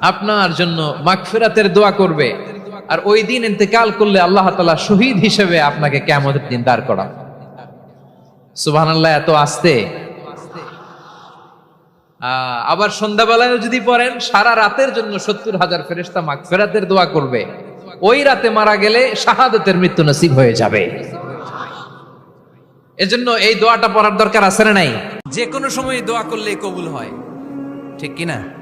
আপনার জন্য মাগফিরাতের দোয়া করবে। আর ওই দিন ইন্তেকাল করলে আল্লাহ তাআলা শহীদ হিসেবে আপনাকে কিয়ামতের দিন দাঁড় করাবে। সুবহানাল্লাহ, এত আস্তে। আবার সন্ধ্যাবেলায় যদি পড়েন, সারা রাতের জন্য সত্তর হাজার ফেরেস্তা মাগফিরাতের দোয়া করবে। ওই রাতে মারা গেলে শাহাদতের মৃত্যু নসিব হয়ে যাবে। এজন্য এই দোয়াটা পড়ার দরকার আছে না নাই? যে কোনো সময় দোয়া করলে কবুল হয়। ঠিক কি না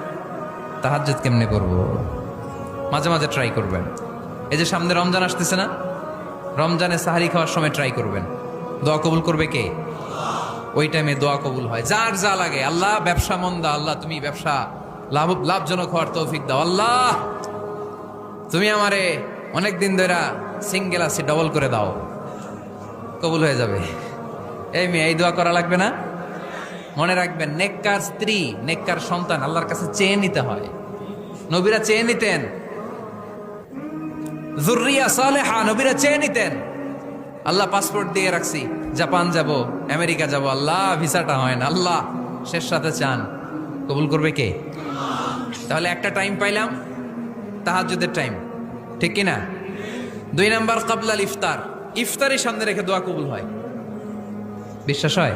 তাহাজ্জুদ কেমনে করব? মাঝে মাঝে ট্রাই করবেন। এই যে সামনে রমজান আসতেছে না? রমজানে সাহারি খাওয়ার সময় ট্রাই করবেন। দোয়া কবুল করবে কে? ওই টাইমে দোয়া কবুল হয়। যার যা লাগে। আল্লাহ, ব্যবসা মন্দা, আল্লাহ, তুমি ব্যবসা লাভ, লাভজনক হওয়ার তৌফিক দাও। আল্লাহ, তুমি আমারে অনেক দিন ধরে সিঙ্গেল আছি ডবল করে দাও। কবুল হয়ে যাবে। এই মেয়ে, এই দোয়া করা লাগবে না? মনে রাখবেন, নেককার স্ত্রী, নেককার সন্তান আল্লাহর কাছে চেয়ে নিতে হয়। নবীরা চেয়ে নিতেন। জুরিয়া সালেহা, নবীরা চেয়ে নিতেন। আল্লাহ পাসপোর্ট দিয়ে রাখছি, জাপান যাব, আমেরিকা যাব, আল্লাহ ভিসাটা হয় না, আল্লাহ, শেষ সাথে চান। কবুল করবে কে? তাহলে একটা টাইম পাইলাম, তাহাজ্জুদের টাইম ঠিক কি না দুই নাম্বার, কাবলাল ইফতার। ইফতারের সামনে রেখে দোয়া কবুল হয়। বিশ্বাস হয়?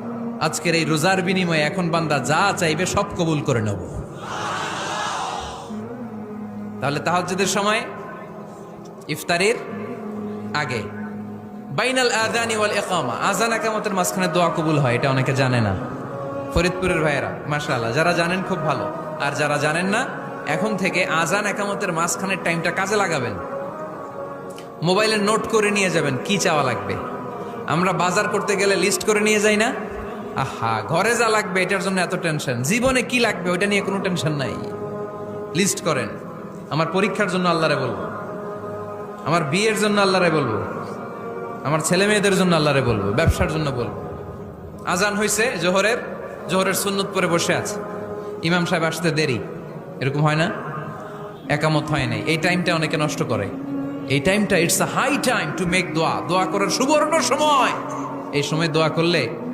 আজকের এই রোজার বিনিময়ে এখন বান্দা যা চাইবে সব কবুল করে নেব। তাহলে তাহাজ্জুদের সময় ইফতারের আগে। বাইনাল আদানি ওয়াল ইকামা। আজান একামতের মাঝখানে দোয়া কবুল হয়, এটা অনেকে জানে না। ফরিদপুরের ভাইয়েরা, মাশাআল্লাহ, যারা জানেন খুব ভালো। আর যারা জানেন না, এখন থেকে আজান একামতের মাঝখানের টাইমটা কাজে লাগাবেন। মোবাইলে নোট করে নিয়ে যাবেন, কি চাওয়া লাগবে। আমরা বাজার করতে গেলে লিস্ট করে নিয়ে যাই না? আহা, ঘরে যা লাগবে, এটার জন্য এত টেনশন জীবনে কি লাগবে, ওইটা নিয়ে কোনো টেনশন নাই। লিস্ট করেন। আমার পরীক্ষার জন্য আল্লাহরে বলব। আমার বিয়ের জন্য আল্লাহরে বলব। আমার ছেলে মেয়েদের জন্য আল্লাহরে বলব। ব্যবসার জন্য বলব। আজান হয়েছে জোহরের। জোহরের সুন্নত পরে বসে আছে। ইমাম সাহেব আসতে দেরি। এরকম হয় না? একামত হয় নাই। এই টাইমটা অনেকে নষ্ট করে। এই টাইমটা it's a high time to make দোয়া দোয়া করার সুবর্ণ সময়। এই সময় দোয়া করলে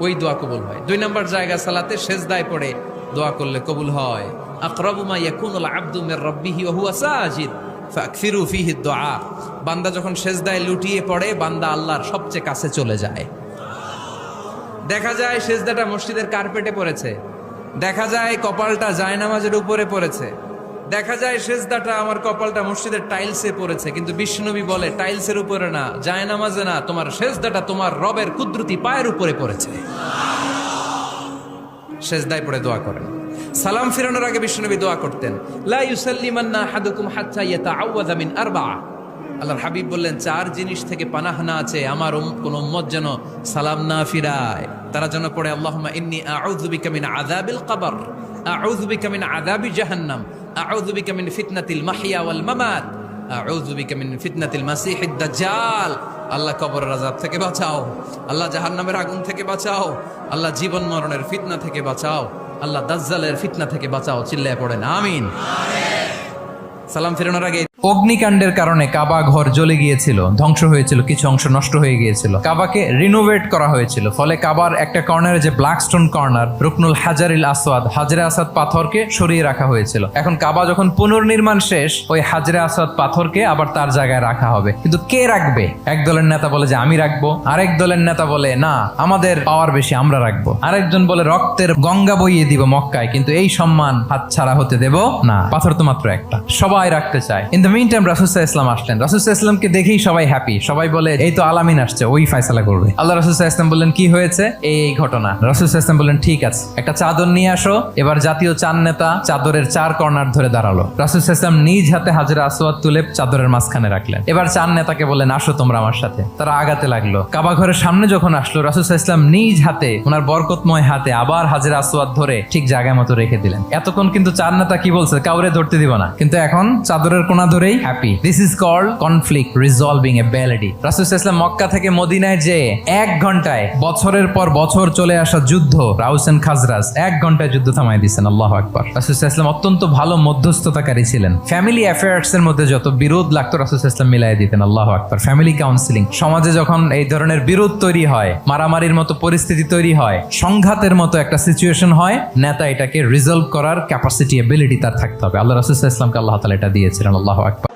ওই দোয়া কবুল হয়। দুই নম্বর জায়গা সালাতে সেজদায় পড়ে দোয়া করলে কবুল হয়। ইয়াকুনুল বান্দা যখন সেজদায় লুটিয়ে পড়ে, বান্দা আল্লাহর সবচেয়ে কাছে চলে যায়। দেখা যায় সেজদাটা মসজিদের কার্পেটে পড়েছে। দেখা যায় কপালটা জায়নামাজের উপরে পড়েছে। দেখা যায় সেজদাটা আমার কপালটা মসজিদের টাইলসে পড়েছে, কিন্তু বিষ্ণুবী বলে টাইলসের উপরে না, জায়নামাজে না, তোমার সেজদাটা তোমার রবের কুদরতি পায়ের উপরে পড়েছে। সেজদায় পড়ে দোয়া করেন। সালাম ফিরানোর আগে বিষ্ণুনবী দোয়া করতেন, লা আরবা'a আল্লাহর হাবিব বললেন, চার জিনিস থেকে পানাহ না আছে, আমার কোন উম্মত যেন সালাম না ফিরায়। তারা যেন পড়ে মিন আযাবিল কবর, আউযু বিকা মিন আযাবি জাহান্নাম। আউযু বিকা মিন ফিতনাতিল মাহইয়া ওয়াল মামাত। আউযু বিকা মিন ফিতনাতিল মাসিহিদ দাজ্জাল। আল্লাহ কবরের আযাব থেকে বাঁচাও। আল্লাহ জাহান্নামের আগুন থেকে বাঁচাও। আল্লাহ জীবন মরণের ফিতনা থেকে বাঁচাও। আল্লাহ দাজ্জালের ফিতনা থেকে বাঁচাও। চিল্লায় পড়েন, আমিন। সালাম ফেরানোর আগে অগ্নিকাণ্ডের কারণে কাবা ঘর জ্বলে গিয়েছিল, ধ্বংস হয়েছিল, কিছু অংশ নষ্ট হয়ে গিয়েছিল। কাবাকে রিনোভেট করা হয়েছিল, ফলে কাবার একটা কর্নারে যে ব্ল্যাক স্টোন কর্নার রুকনুল হাজারিল আসওয়াদ, হাজরে আসাদ পাথরকে সরিয়ে রাখা হয়েছিল। এখন কাবা যখন পুনর্নির্মাণ শেষ, ওই হাজরে আসাদ পাথরকে আবার তার জায়গায় রাখা হবে। কিন্তু কে রাখবে? এক দলের নেতা বলে যে, আমি রাখব। আরেক দলের নেতা বলে, না, আমাদের পাওয়ার বেশি, আমরা রাখব। আরেকজন বলে, রক্তের গঙ্গা বইয়ে দিব মক্কায়, কিন্তু এই সম্মান হাত ছাড়া হতে দেব না। পাথর তো মাত্র একটা। সবাই রাখতে চায়। দ্য মিন টাইম রাসুসাহ ইসলাম আসলেন। রাসুসাহ ইসলামকে দেখেই সবাই হ্যাপি সবাই বলে, এই তো আলামিন আসছে, ওই ফায়সালা করবে। আল্লাহ রাসুসাহ ইসলাম বললেন, কি হয়েছে? এই ঘটনা। রাসুসাহ ইসলাম বললেন, ঠিক আছে, একটা চাদর নিয়ে আসো। এবার জাতীয় চান নেতা চাদরের চার কর্নার ধরে দাঁড়াল। রাসুসাহ ইসলাম নিজ হাতে হাজরা আসওয়াদ তুলে চাদরের মাঝখানে রাখলেন। এবার চান নেতাকে বললেন, আসো তোমরা আমার সাথে। তারা আগাতে লাগল। কাবা ঘরের সামনে যখন আসলো রাসুসাহ ইসলাম নিজ হাতে, ওনার বরকতময় হাতে আবার হাজরা আসওয়াদ ধরে ঠিক জায়গায় মতো রেখে দিলেন। এতক্ষণ কিন্তু চার নেতা কি বলছে? কাউরে ধরতে দিব না। কিন্তু এখন চাদরের কোনা ধরেই happy this is called conflict resolving এ রাসুল ইসলাম মক্কা থেকে মদিনায় যে এক ঘন্টায় বছরের পর বছর চলে আসা যুদ্ধ রাউসেন খাজরাজ এক ঘন্টায় যুদ্ধ থামাই দিয়েছেন আল্লাহ আকবর। রাসুল ইসলাম অত্যন্ত ভালো মধ্যস্থতাকারী ছিলেন। ফ্যামিলি অ্যাফেয়ার্স এর মধ্যে যত বিরোধ লাগতো রাসুল ইসলাম মিলাই দিতেন আল্লাহ আকবর। ফ্যামিলি কাউন্সিলিং সমাজে যখন এই ধরনের বিরোধ তৈরি হয় মারামারির মতো পরিস্থিতি তৈরি হয় সংঘাতের মতো একটা সিচুয়েশন হয় নেতা এটাকে রিজলভ করার ক্যাপাসিটি এবিলিটি তার থাকতে হবে। আল্লাহ রাসুল ইসলামকে আল্লাহ তালা এটা দিয়েছিলেন আল্লাহ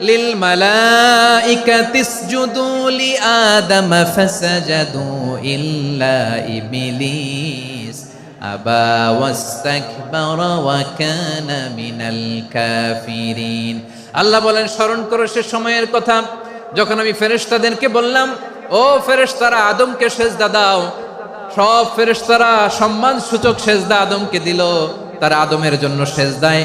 লিল মালাইকাতি ইসজুদু লি আদম ফাসাজাদু ইল্লা ইবলিস। আবা ওয়াস্তাকবারা ওয়া কানা মিনাল কাফিরিন। আল্লাহ বলেন, স্মরণ করো সে সময়ের কথা। যখন আমি ফেরেশতাদেরকে বললাম, ও ফেরেশতারা, আদমকে সেজদা দাও। সব ফেরেশতারা সম্মান সূচক সেজদা আদমকে দিল। তারা আদমের জন্য শেষ সেজদায়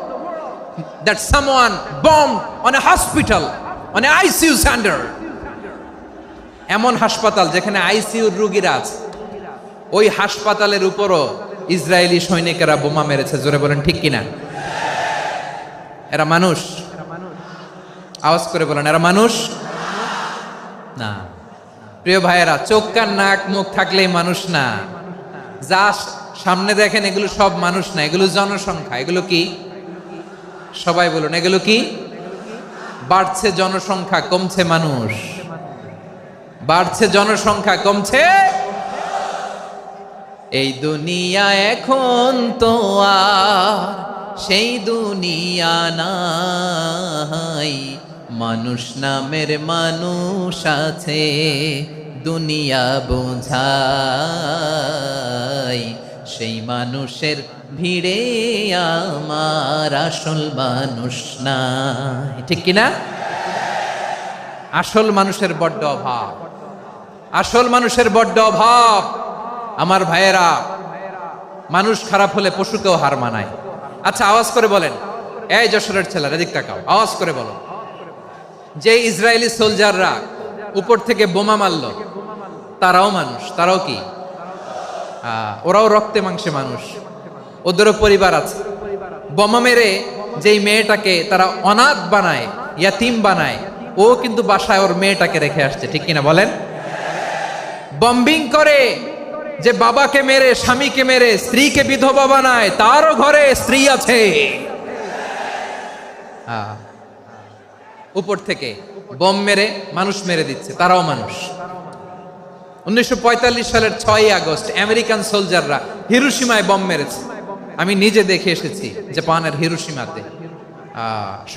that someone bombed on a hospital, on a ICU center. এমন হাসপাতাল যেখানে আইসিইউর রোগীরা আছে। ওই হাসপাতালের উপরও ইসরায়েলি সৈনিকেরা বোমা মেরেছে। জোরে বলেন, ঠিক কিনা? এরা মানুষ। আওয়াজ করে বলেন, এরা মানুষ? না। প্রিয় ভাইয়েরা, চোখ, কান, নাক, মুখ থাকলেই মানুষ না। যা সামনে দেখেন, এগুলো সব মানুষ না। এগুলো জনসংখ্যা। এগুলো কি? সবাই বলুন, এগুলো কি? বাড়ছে জনসংখ্যা, কমছে মানুষ। বাড়ছে জনসংখ্যা, কমছে? এই দুনিয়া এখন তো আর সেই দুনিয়া নাই। মানুষ নামের মানুষ আছে, দুনিয়া বোঝাই। সেই মানুষের ভিড়ে আমার আসল মানুষ না। ঠিক কিনা আসল মানুষের বড্ড অভাব। আসল মানুষের বড্ড অভাব। আমার ভাইয়েরা, মানুষ খারাপ হলে পশুকেও হার মানায়। আচ্ছা আওয়াজ করে বলেন। এই যশোরের ছেলেরা, এদিক তাকাও। আওয়াজ করে বলো। যে ইসরায়েলি সোলজাররা উপর থেকে বোমা মারল, তারাও মানুষ, তারাও কি? ওরাও রক্তে মাংসে মানুষ। ওদেরও পরিবার আছে। বোমা মেরে যেই মেয়েটাকে তারা অনাথ বানায়, ইয়াতিম বানায়, ও কিন্তু বাসায় ওর মেয়েটাকে রেখে আসছে, ঠিক কিনা বলেন? বম্বিং করে যে বাবাকে মেরে, স্বামীকে মেরে, স্ত্রীকে বিধবা বানায়, তারও ঘরে স্ত্রী আছে। উপর থেকে বম মেরে মানুষ মেরে দিচ্ছে, তারাও মানুষ। উনিশশো পঁয়তাল্লিশ সালের ছয়ই আগস্ট আমেরিকান সোলজাররা হিরোসীমায় বম মেরেছে। আমি নিজে দেখে এসেছি জাপানের হিরোসীমাতে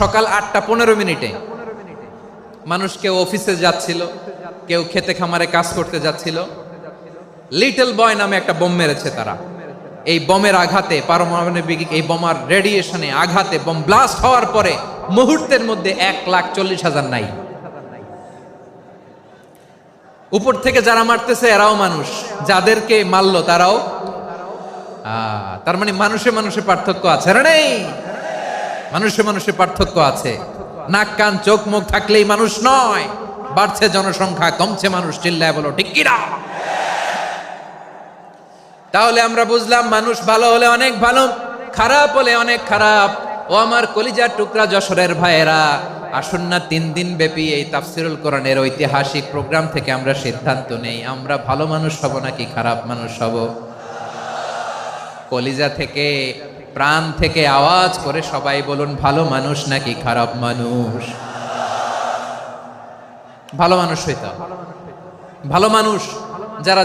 সকাল আটটা পনেরো মিনিটে মানুষ কেউ অফিসে যাচ্ছিল, কেউ খেতে খামারে কাজ করতে যাচ্ছিল। লিটল বয় নামে একটা বোম মেরেছে তারা। এই বোমের আঘাতে, পারমাণবিক এই বোমার রেডিয়েশনে আঘাতে, বোম ব্লাস্ট হওয়ার পরে মুহূর্তের মধ্যে এক লাখ চল্লিশ হাজার নাই। উপর থেকে যারা মারতেছে এরাও মানুষ। যাদেরকে মারলো তারাও। তার মানে মানুষে মানুষে পার্থক্য আছে নেই? মানুষে মানুষে পার্থক্য আছে। নাক, কান, চোখ, মুখ থাকলেই মানুষ নয়। বাড়ছে জনসংখ্যা, কমছে মানুষ, চিল্লায় বলো, ঠিক কিনা তাহলে আমরা বুঝলাম মানুষ ভালো হলে অনেক ভালো, খারাপ হলে অনেক খারাপ। ও আমার কলিজার টুকরা যশোরের ভাইয়েরা, আসুন না তিন দিন ব্যাপী এই তাফসিরুল কোরআনের ঐতিহাসিক প্রোগ্রাম থেকে আমরা সিদ্ধান্ত নেই। আমরা ভালো মানুষ হব নাকি খারাপ মানুষ হব? কলিজা থেকে, প্রাণ থেকে আওয়াজ করে সবাই বলুন, ভালো মানুষ নাকি খারাপ মানুষ? ভালো মানুষ হইতে। ভালো মানুষ যারা